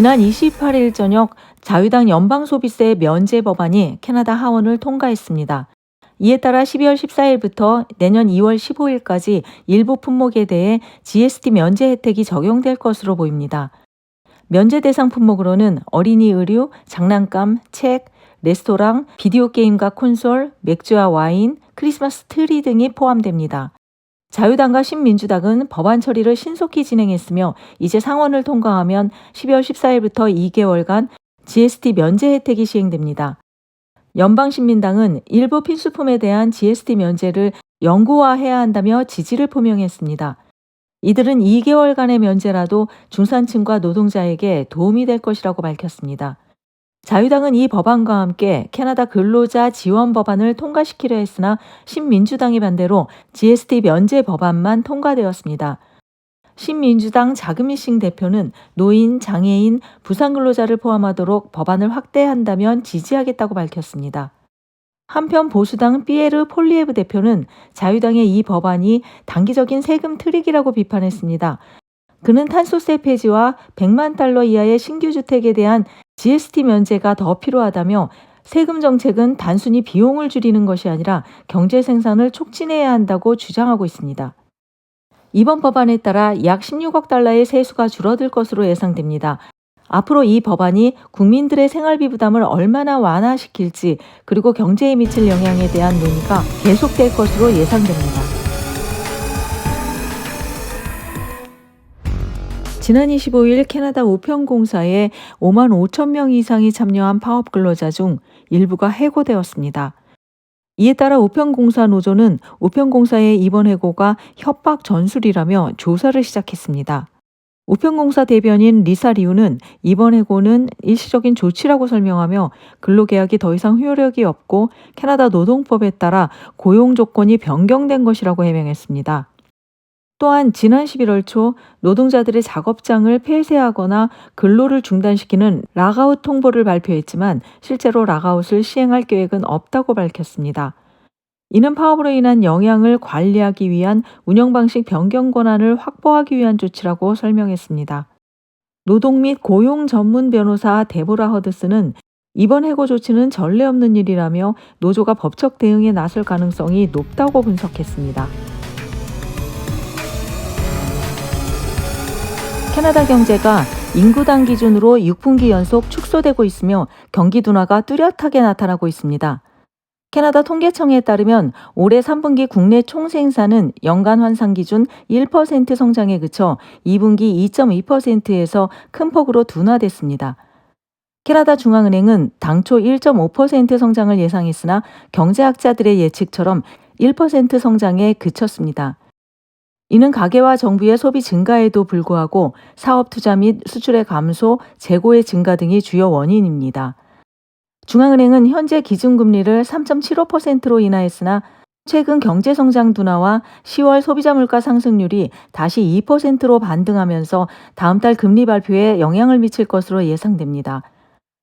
지난 28일 저녁 자유당 연방소비세 면제 법안이 캐나다 하원을 통과했습니다. 이에 따라 12월 14일부터 내년 2월 15일까지 일부 품목에 대해 GST 면제 혜택이 적용될 것으로 보입니다. 면제 대상 품목으로는 어린이 의류, 장난감, 책, 레스토랑, 비디오 게임과 콘솔, 맥주와 와인, 크리스마스 트리 등이 포함됩니다. 자유당과 신민주당은 법안 처리를 신속히 진행했으며 이제 상원을 통과하면 12월 14일부터 2개월간 GST 면제 혜택이 시행됩니다. 연방신민당은 일부 필수품에 대한 GST 면제를 영구화해야 한다며 지지를 표명했습니다. 이들은 2개월간의 면제라도 중산층과 노동자에게 도움이 될 것이라고 밝혔습니다. 자유당은 이 법안과 함께 캐나다 근로자 지원 법안을 통과시키려 했으나 신민주당의 반대로 GST 면제 법안만 통과되었습니다. 신민주당 자금이싱 대표는 노인, 장애인, 부상근로자를 포함하도록 법안을 확대한다면 지지하겠다고 밝혔습니다. 한편 보수당 피에르 폴리에브 대표는 자유당의 이 법안이 단기적인 세금 트릭이라고 비판했습니다. 그는 탄소세 폐지와 100만 달러 이하의 신규 주택에 대한 GST 면제가 더 필요하다며 세금 정책은 단순히 비용을 줄이는 것이 아니라 경제 생산을 촉진해야 한다고 주장하고 있습니다. 이번 법안에 따라 약 16억 달러의 세수가 줄어들 것으로 예상됩니다. 앞으로 이 법안이 국민들의 생활비 부담을 얼마나 완화시킬지 그리고 경제에 미칠 영향에 대한 논의가 계속될 것으로 예상됩니다. 지난 25일 캐나다 우편공사에 5만 5천 명 이상이 참여한 파업 근로자 중 일부가 해고되었습니다. 이에 따라 우편공사 노조는 우편공사의 이번 해고가 협박 전술이라며 조사를 시작했습니다. 우편공사 대변인 리사 리우는 이번 해고는 일시적인 조치라고 설명하며 근로계약이 더 이상 효력이 없고 캐나다 노동법에 따라 고용 조건이 변경된 것이라고 해명했습니다. 또한 지난 11월 초 노동자들의 작업장을 폐쇄하거나 근로를 중단시키는 락아웃 통보를 발표했지만 실제로 락아웃을 시행할 계획은 없다고 밝혔습니다. 이는 파업으로 인한 영향을 관리하기 위한 운영 방식 변경 권한을 확보하기 위한 조치라고 설명했습니다. 노동 및 고용 전문 변호사 데보라 허드스는 이번 해고 조치는 전례 없는 일이라며 노조가 법적 대응에 나설 가능성이 높다고 분석했습니다. 캐나다 경제가 인구당 기준으로 6분기 연속 축소되고 있으며 경기 둔화가 뚜렷하게 나타나고 있습니다. 캐나다 통계청에 따르면 올해 3분기 국내 총생산은 연간 환산 기준 1% 성장에 그쳐 2분기 2.2%에서 큰 폭으로 둔화됐습니다. 캐나다 중앙은행은 당초 1.5% 성장을 예상했으나 경제학자들의 예측처럼 1% 성장에 그쳤습니다. 이는 가계와 정부의 소비 증가에도 불구하고 사업 투자 및 수출의 감소, 재고의 증가 등이 주요 원인입니다. 중앙은행은 현재 기준금리를 3.75%로 인하했으나 최근 경제성장 둔화와 10월 소비자 물가 상승률이 다시 2%로 반등하면서 다음 달 금리 발표에 영향을 미칠 것으로 예상됩니다.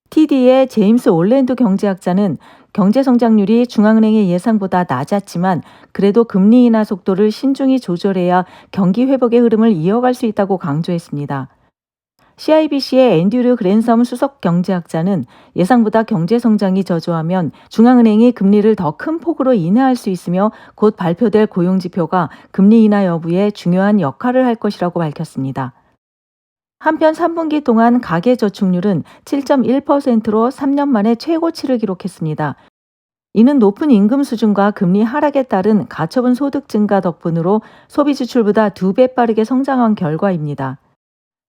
TD의 제임스 올랜드 경제학자는 경제 성장률이 중앙은행의 예상보다 낮았지만 그래도 금리 인하 속도를 신중히 조절해야 경기 회복의 흐름을 이어갈 수 있다고 강조했습니다. CIBC의 앤드류 그랜섬 수석 경제학자는 예상보다 경제 성장이 저조하면 중앙은행이 금리를 더 큰 폭으로 인하할 수 있으며 곧 발표될 고용 지표가 금리 인하 여부에 중요한 역할을 할 것이라고 밝혔습니다. 한편 3분기 동안 가계 저축률은 7.1%로 3년 만에 최고치를 기록했습니다. 이는 높은 임금 수준과 금리 하락에 따른 가처분 소득 증가 덕분으로 소비 지출보다 두 배 빠르게 성장한 결과입니다.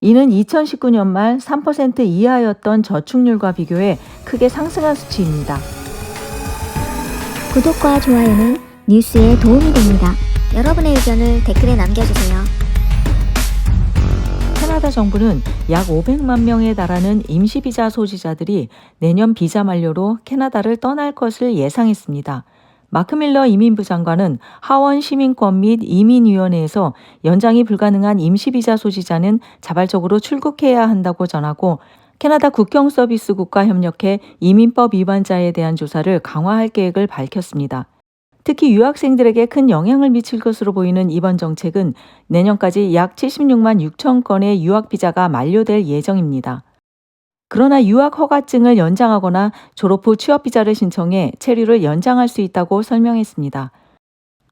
이는 2019년 말 3% 이하였던 저축률과 비교해 크게 상승한 수치입니다. 구독과 좋아요는 뉴스에 도움이 됩니다. 여러분의 의견을 댓글에 남겨주세요. 캐나다 정부는 약 500만 명에 달하는 임시비자 소지자들이 내년 비자 만료로 캐나다를 떠날 것을 예상했습니다. 마크 밀러 이민부 장관은 하원 시민권 및 이민위원회에서 연장이 불가능한 임시비자 소지자는 자발적으로 출국해야 한다고 전하고 캐나다 국경 서비스국과 협력해 이민법 위반자에 대한 조사를 강화할 계획을 밝혔습니다. 특히 유학생들에게 큰 영향을 미칠 것으로 보이는 이번 정책은 내년까지 약 76만 6천 건의 유학 비자가 만료될 예정입니다. 그러나 유학 허가증을 연장하거나 졸업 후 취업 비자를 신청해 체류를 연장할 수 있다고 설명했습니다.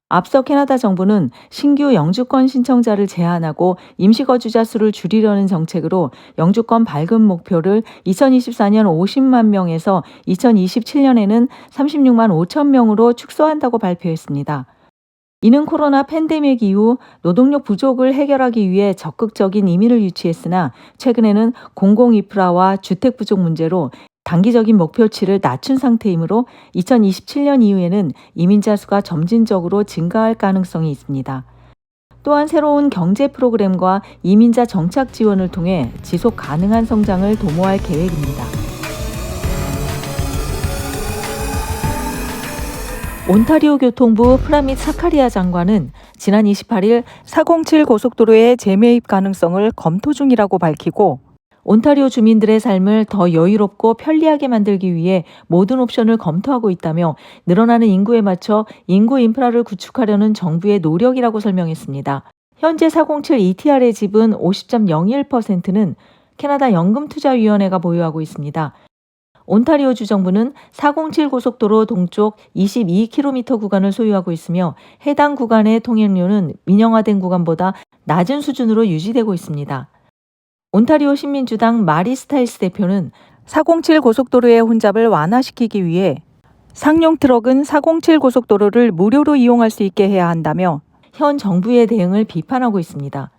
앞서 캐나다 정부는 신규 영주권 신청자를 제한하고 임시거주자 수를 줄이려는 정책으로 영주권 발급 목표를 2024년 50만 명에서 2027년에는 36만 5천 명으로 축소한다고 발표했습니다. 이는 코로나 팬데믹 이후 노동력 부족을 해결하기 위해 적극적인 이민을 유치했으나 최근에는 공공 인프라와 주택 부족 문제로 단기적인 목표치를 낮춘 상태이므로 2027년 이후에는 이민자 수가 점진적으로 증가할 가능성이 있습니다. 또한 새로운 경제 프로그램과 이민자 정착 지원을 통해 지속 가능한 성장을 도모할 계획입니다. 온타리오 교통부 프라밋 사카리아 장관은 지난 28일 407 고속도로의 재매입 가능성을 검토 중이라고 밝히고 온타리오 주민들의 삶을 더 여유롭고 편리하게 만들기 위해 모든 옵션을 검토하고 있다며 늘어나는 인구에 맞춰 인구 인프라를 구축하려는 정부의 노력이라고 설명했습니다. 현재 407 ETR의 지분 50.01%는 캐나다 연금투자위원회가 보유하고 있습니다. 온타리오 주정부는 407 고속도로 동쪽 22km 구간을 소유하고 있으며 해당 구간의 통행료는 민영화된 구간보다 낮은 수준으로 유지되고 있습니다. 온타리오 신민주당 마리 스타일스 대표는 407 고속도로의 혼잡을 완화시키기 위해 상용 트럭은 407 고속도로를 무료로 이용할 수 있게 해야 한다며 현 정부의 대응을 비판하고 있습니다.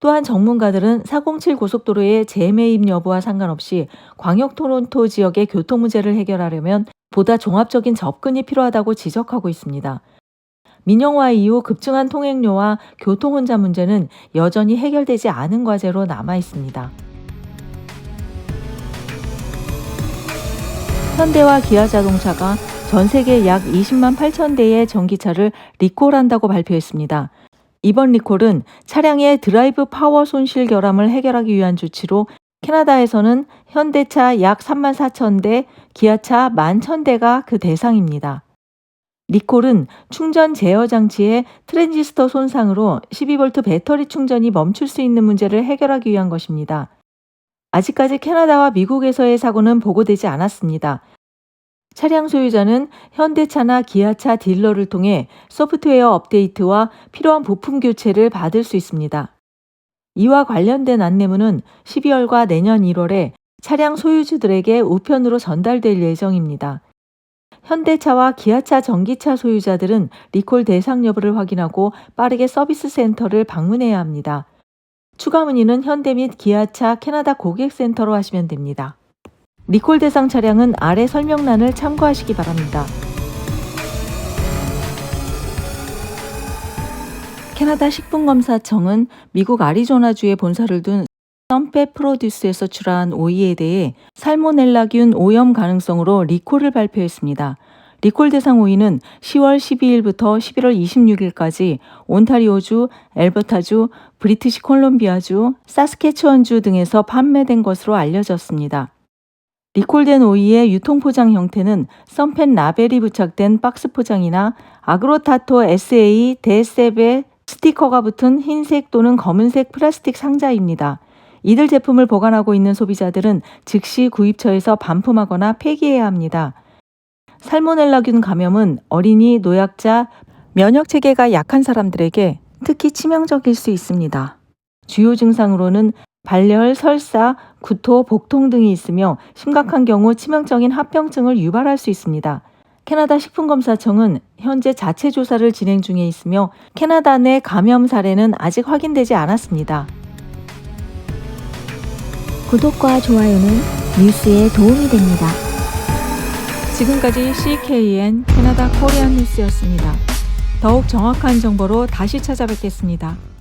또한 전문가들은 407 고속도로의 재매입 여부와 상관없이 광역 토론토 지역의 교통 문제를 해결하려면 보다 종합적인 접근이 필요하다고 지적하고 있습니다. 민영화 이후 급증한 통행료와 교통 혼잡 문제는 여전히 해결되지 않은 과제로 남아 있습니다. 현대와 기아 자동차가 전 세계 약 20만 8천 대의 전기차를 리콜한다고 발표했습니다. 이번 리콜은 차량의 드라이브 파워 손실 결함을 해결하기 위한 조치로 캐나다에서는 현대차 약 3만 4천 대, 기아차 1만 1천 대가 그 대상입니다. 리콜은 충전 제어 장치의 트랜지스터 손상으로 12V 배터리 충전이 멈출 수 있는 문제를 해결하기 위한 것입니다. 아직까지 캐나다와 미국에서의 사고는 보고되지 않았습니다. 차량 소유자는 현대차나 기아차 딜러를 통해 소프트웨어 업데이트와 필요한 부품 교체를 받을 수 있습니다. 이와 관련된 안내문은 12월과 내년 1월에 차량 소유주들에게 우편으로 전달될 예정입니다. 현대차와 기아차 전기차 소유자들은 리콜 대상 여부를 확인하고 빠르게 서비스 센터를 방문해야 합니다. 추가 문의는 현대 및 기아차 캐나다 고객센터로 하시면 됩니다. 리콜 대상 차량은 아래 설명란을 참고하시기 바랍니다. 캐나다 식품검사청은 미국 아리조나주에 본사를 둔 썸페 프로듀스에서 출하한 오이에 대해 살모넬라균 오염 가능성으로 리콜을 발표했습니다. 리콜 대상 오이는 10월 12일부터 11월 26일까지 온타리오주, 엘버타주, 브리티시 콜롬비아주, 사스케추원주 등에서 판매된 것으로 알려졌습니다. 리콜된 오이의 유통 포장 형태는 썬펜 라벨이 부착된 박스 포장이나 아그로타토 SA 대셉의 스티커가 붙은 흰색 또는 검은색 플라스틱 상자입니다. 이들 제품을 보관하고 있는 소비자들은 즉시 구입처에서 반품하거나 폐기해야 합니다. 살모넬라균 감염은 어린이, 노약자, 면역 체계가 약한 사람들에게 특히 치명적일 수 있습니다. 주요 증상으로는 발열, 설사, 구토, 복통 등이 있으며 심각한 경우 치명적인 합병증을 유발할 수 있습니다. 캐나다 식품검사청은 현재 자체 조사를 진행 중에 있으며 캐나다 내 감염 사례는 아직 확인되지 않았습니다. 구독과 좋아요는 뉴스에 도움이 됩니다. 지금까지 CKN 캐나다 코리안 뉴스였습니다. 더욱 정확한 정보로 다시 찾아뵙겠습니다.